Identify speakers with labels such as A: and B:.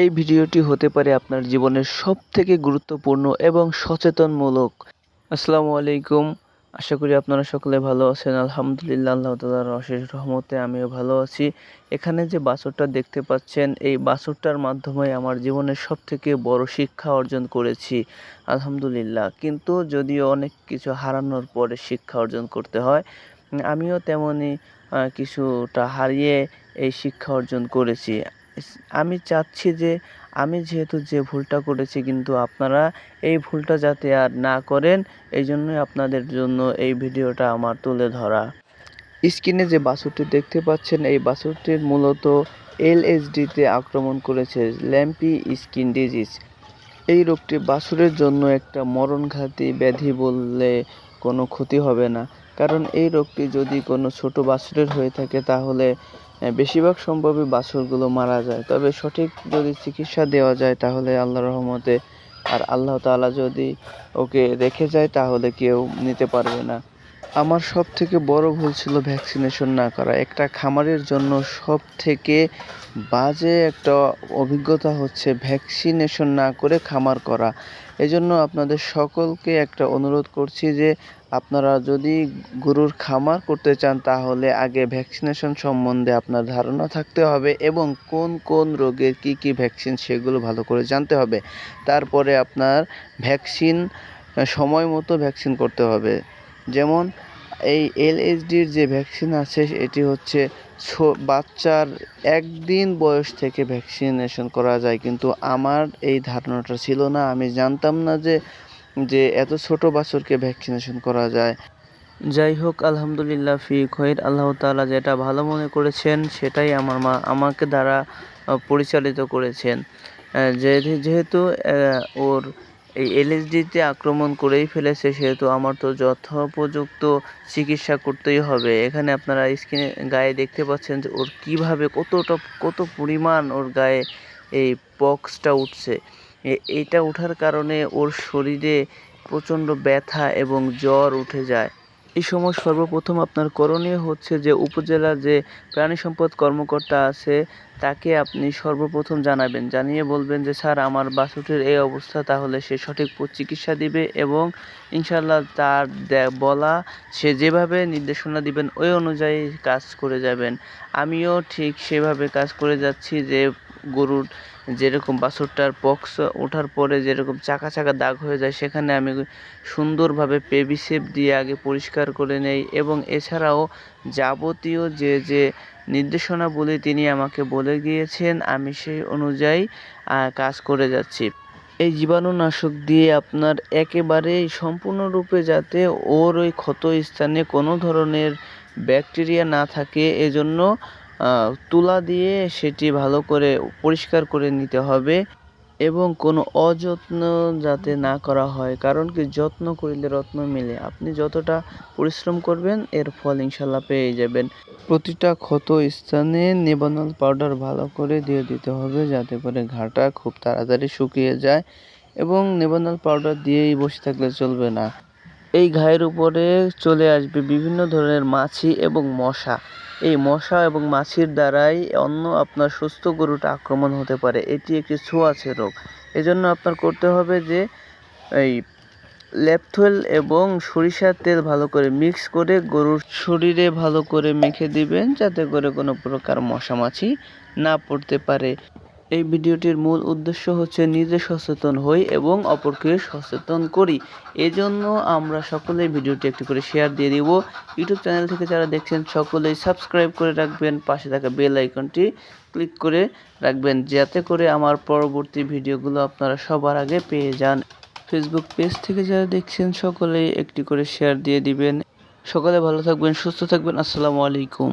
A: এই ভিডিওটি হতে পারে আপনার জীবনের সব থেকে গুরুত্বপূর্ণ এবং সচেতনমূলক। আসসালামু আলাইকুম। আশা করি আপনারা সকলে ভালো আছেন। আলহামদুলিল্লাহ, আল্লাহ তালার অশেষ রহমতে আমিও ভালো আছি। এখানে যে বাছরটা দেখতে পাচ্ছেন, এই বাছরটার মাধ্যমে আমার জীবনের সব থেকে বড় শিক্ষা অর্জন করেছি। আলহামদুলিল্লাহ। কিন্তু যদিও অনেক কিছু হারানোর পরে শিক্ষা অর্জন করতে হয়, আমিও তেমনই কিছুটা হারিয়ে এই শিক্ষা অর্জন করেছি। আমি চাচ্ছি যে আমি যেহেতু যে ভুলটা করেছি কিন্তু আপনারা এই ভুলটা যাতে আর না করেন, এই জন্যই আপনাদের জন্য এই ভিডিওটা আমার তুলে ধরা। স্ক্রিনে যে বাছুরটি দেখতে পাচ্ছেন, এই বাছুরটির মূলত এলএসডিতে আক্রমণ করেছে ল্যাম্পি স্কিন ডিজিজ। এই রোগটি বাছুরের জন্য একটা মরণঘাতী ব্যাধি বললে কোনো ক্ষতি হবে না। কারণ এই রোগটি যদি কোনো ছোট বাছুরের হয়ে থাকে তাহলে বেশিরভাগ সম্ভবই বাছুরগুলো মারা যায়। তবে সঠিক যদি চিকিৎসা দেওয়া যায়, তাহলে আল্লাহর রহমতে আর আল্লাহ তালা যদি ওকে রেখে যায়, তাহলে কেউ নিতে পারবে না। আমার সব থেকে বড় ভুল ছিল ভ্যাকসিনেশন না করা। একটা খামারের জন্য সব থেকে বাজে একটা অভিজ্ঞতা হচ্ছে ভ্যাকসিনেশন না করে খামার করা। এজন্য আপনাদের সকলকে একটা অনুরোধ করছি যে, আপনারা যদি গরুর খামার করতে চান, তাহলে আগে ভ্যাকসিনেশন সম্বন্ধে আপনার ধারণা থাকতে হবে এবং কোন কোন রোগের কি কি ভ্যাকসিন সেগুলো ভালো করে জানতে হবে। তারপরে আপনার ভ্যাকসিন সময় মতো ভ্যাকসিন করতে হবে। যেমন এই এলএসডির যে ভ্যাকসিন আছে, এটি হচ্ছে বাচ্চার একদিন বয়স থেকে ভ্যাকসিনেশন করা যায়। কিন্তু আমার এই ধারণাটা ছিল না। আমি জানতাম না যে যে এত ছোট বাছুরকে ভ্যাকসিনেশন করা যায়। যাই হোক, আলহামদুলিল্লাহ, ফি খৈর। আল্লাহ তাআলা যেটা ভালো মনে করেছেন, সেটাই আমার মা, আমাকে দ্বারা পরিচালিত করেছেন। যেহেতু ওর এই এলএসডিতে আক্রমণ করেই ফেলেছে, সেহেতু আমার তো যথোপযুক্ত চিকিৎসা করতেই হবে। এখানে আপনারা স্ক্রিনে গায়ে দেখতে পাচ্ছেন যে ওর কীভাবে কতটা, কত পরিমাণ ওর গায়ে এই পক্সটা উঠছে। এ- এইটা ওঠার কারণে ওর শরীরে প্রচণ্ড ব্যথা এবং জ্বর উঠে যায়। এই সময় সর্বপ্রথম আপনার করণীয় হচ্ছে যে উপজেলার যে প্রাণী সম্পদ কর্মকর্তা আছে, তাকে আপনি সর্বপ্রথম জানাবেন। জানিয়ে বলবেন যে, স্যার, আমার বাছুরটির এই অবস্থা, তাহলে সে সঠিক চিকিৎসা দিবে এবং ইনশাল্লাহ তার বলা, সে যেভাবে নির্দেশনা দিবেন, ওই অনুযায়ী কাজ করে যাবেন। আমিও ঠিক সেভাবে কাজ করে যাচ্ছি যে গরুর যেরকম বাছুরটার পক্স ওঠার পরে যেরকম চাকা চাকা দাগ হয়ে যায়, সেখানে আমি সুন্দরভাবে পেবিসেপ দিয়ে আগে পরিষ্কার করে নেই এবং এছাড়াও যাবতীয় যে যে নির্দেশনাবলী তিনি আমাকে বলে গিয়েছেন, আমি সেই অনুযায়ী কাজ করে যাচ্ছি। এই জীবাণুনাশক দিয়ে আপনার একেবারেই সম্পূর্ণরূপে যাতে ওর ওই ক্ষত স্থানে কোনো ধরনের ব্যাকটেরিয়া না থাকে, এজন্য তুলা দিয়ে সেটি ভালো করে পরিষ্কার করে নিতে হবে এবং কোনো অযত্ন যাতে না করা হয়। কারণ কি, যত্ন করিলে রত্ন মিলে। আপনি যতটা পরিশ্রম করবেন, এর ফল ইনশাল্লাহ পেয়ে যাবেন। প্রতিটা ক্ষত স্থানে নেবানল পাউডার ভালো করে দিয়ে দিতে হবে যাতে করে ঘাটা খুব তাড়াতাড়ি শুকিয়ে যায় এবং নেবানল পাউডার দিয়েই বসে থাকলে চলবে না। এই ঘায়ের উপরে চলে আসবে বিভিন্ন ধরনের মাছি এবং মশা। এই মশা এবং মাছির দ্বারাই অন্য আপনার সুস্থ গরুটা আক্রমণ হতে পারে। এটি একটি ছোঁয়াচে রোগ। এজন্য আপনার করতে হবে যে, এই ল্যাপথল এবং সরিষার তেল ভালো করে মিক্স করে গরুর শরীরে ভালো করে মেখে দিবেন, যাতে করে কোনো প্রকার মশা মাছি না পড়তে পারে। এই ভিডিওটির মূল উদ্দেশ্য হচ্ছে নিজে সচেতন হই এবং অপরকে সচেতন করি। এজন্য আমরা সকলেই ভিডিওটি একটি করে শেয়ার দিয়ে দিব। ইউটিউব চ্যানেল থেকে যারা দেখছেন, সকলেই সাবস্ক্রাইব করে রাখবেন। পাশে থাকা বেল আইকনটি ক্লিক করে রাখবেন, যাতে করে আমার পরবর্তী ভিডিওগুলো আপনারা সবার আগে পেয়ে যান। ফেসবুক পেজ থেকে যারা দেখছেন, সকলেই একটি করে শেয়ার দিয়ে দিবেন। সকলে ভালো থাকবেন, সুস্থ থাকবেন। আসসালামু আলাইকুম।